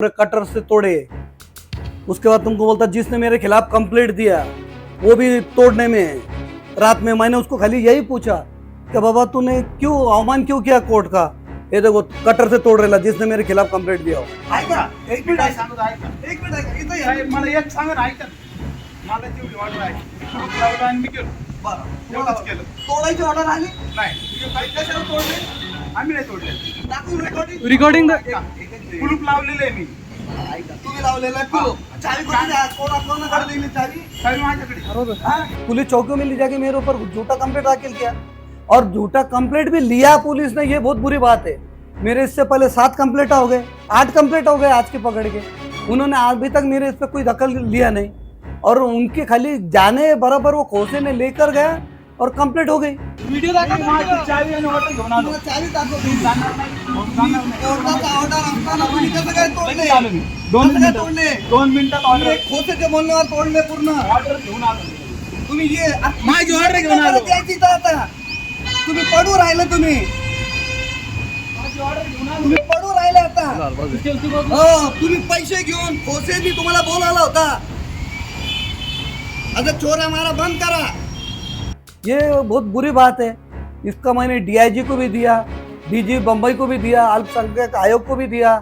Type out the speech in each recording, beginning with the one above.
पूरे कटर से तोड़े। उसके बाद तुमको बोलता जिसने मेरे खिलाफ कंप्लेंट दिया वो भी तोड़ने में है। रात में मैंने उसको खाली यही पूछा कि बाबा तूने क्यों अवमान क्यों किया कोर्ट का? ये देखो कटर से तोड़ रहा जिसने मेरे खिलाफ कंप्लेंट दिया हो। ऐका एक मिनिट काय सांगतो ऐका एक मिनिट ऐका इथं या. साहेब मला एक सांगा ना ऐका मला तेवढी ऑर्डर आहे ग्रुप लावला आणि मी केलं बरं एवढंच केलं तोडायची ऑर्डर आली नाही। तुझे काही कशाला तोडले आम्ही नाही तोडले दाखवून रेकॉर्डिंग रिकॉर्डिंग कुलूप लावलेले आहे मी. तुम्ही लावलेला कुलूप. चावी कोणी द्या? कोणा कोणाकडे दिली चावी? साहेब माझ्याकडे. हा? पुलिस चौकियों में ले जाके मेरे ऊपर झूठा कंप्लेंट दाखिल किया। और झूठा कंप्लेंट भी लिया पुलिस ने ये बहुत बुरी बात है। मेरे इससे पहले सात कंप्लेंट हो गए आठ कंप्लेंट हो गए आज के पकड़ के। उन्होंने अभी तक मेरे इस पर कोई दखल लिया नहीं। और उनके खाली जाने बराबर वो खोसे ने लेकर गया और कंप्लेंट हो गई। व्हिडिओ मी ऑर्डर ऑर्डर मी दोन मिनिटं तोडले दोन मिनिटात ऑर्डर एक खोसेच्या बोलण्यावर तोडले पूर्ण। ऑर्डर घेऊन आलो तुम्ही ये माझी order घेऊन आलो. द्यायची तर आता तुम्ही पडू राहिले तुम्ही। माझी ऑर्डर घेऊन आलो तुम्ही पडू राहिले आता हो। तुम्ही पैसे घेऊन खोसेनी तुम्हाला बोलावला होता। आता चोरा मारा बंद करा। ये बहुत बुरी बात है। इसका मैंने डीआईजी को भी दिया डीजी बम्बई को भी दिया अल्पसंख्यक आयोग को भी दिया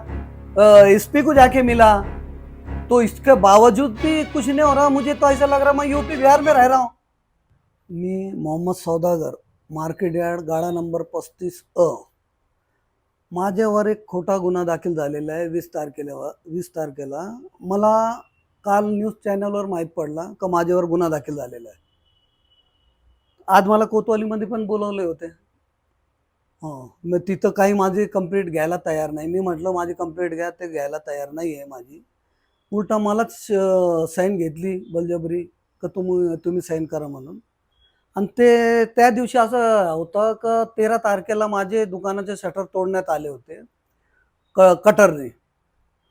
एसपी को जाके मिला। तो इसके बावजूद भी कुछ नहीं हो रहा मुझे तो ऐसा लग रहा मैं यूपी बिहार में रह रहा हूँ। मी मोहम्मद सौदागर मार्केट यार्ड गाडा नंबर पस्तीस अ. माझ्यावर एक खोटा गुन्हा दाखल झालेला आहे वीस तारखेला वीस तारखेला. मला काल न्यूज चॅनलवर माहीत पडला का माझ्यावर गुन्हा दाखल झालेला आहे. आज मला कोतवालीमध्ये पण बोलवले होते. हां मग तिथं काही माझी कंप्लेंट घ्यायला तयार नाही. मी म्हटलं माझी कंप्लेंट घ्या ते घ्यायला तयार नाही आहे माझी. उलटा मलाच साईन घेतली बलजबरी का तुम्ही तुम्ही साईन करा म्हणून. आणि ते त्या दिवशी असं होतं का तेरा तारखेला माझे दुकानाचे शटर तोडण्यात आले होते क कटरने.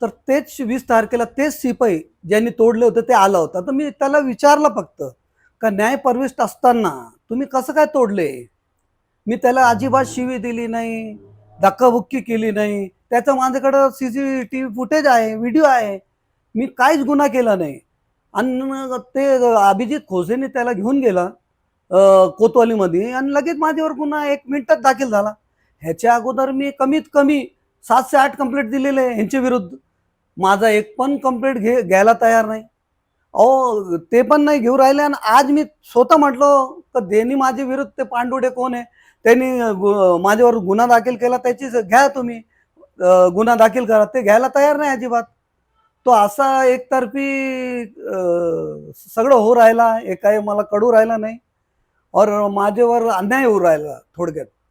तर तेच वीस तारखेला तेच शिपाई ज्यांनी तोडले होते ते आला होता. तर मी त्याला विचारलं फक्त का न्याय परविष्ट असताना तुम्ही कसं काय तोडले? मी त्याला अजिबात शिवी दिली नाही धक्काबुक्की केली नाही. त्याचं माझ्याकडं C C T V footage आहे व्हिडिओ आहे. मी काहीच गुन्हा केला नाही. आणि ते अभिजित खोसेने त्याला घेऊन गेला कोतवालीमध्ये. आणि लगेच माझ्यावर गुन्हा एक मिनिटात दाखल झाला. ह्याच्या अगोदर मी कमीत कमी सातशे आठ कंप्लेंट दिलेले ह्यांच्या विरुद्ध. माझा एक पण कंप्लेंट घे घ्यायला तयार नाही. अहो ते पण नाही घेऊ राहिले. आणि आज मी स्वतः म्हटलं तर त्यांनी माझे विरुद्ध ते पांडुडे कोण आहे? त्यांनी माझ्यावर गुन्हा दाखल केला त्याचीच घ्या तुम्ही. गुन्हा दाखल करा. ते घ्यायला तयार नाही अजिबात. तो असा एकतर्फी सगळं हो राहिला. हे काही मला कडू राहिला नाही. और माझ्यावर अन्याय होऊ राहिला थोडक्यात.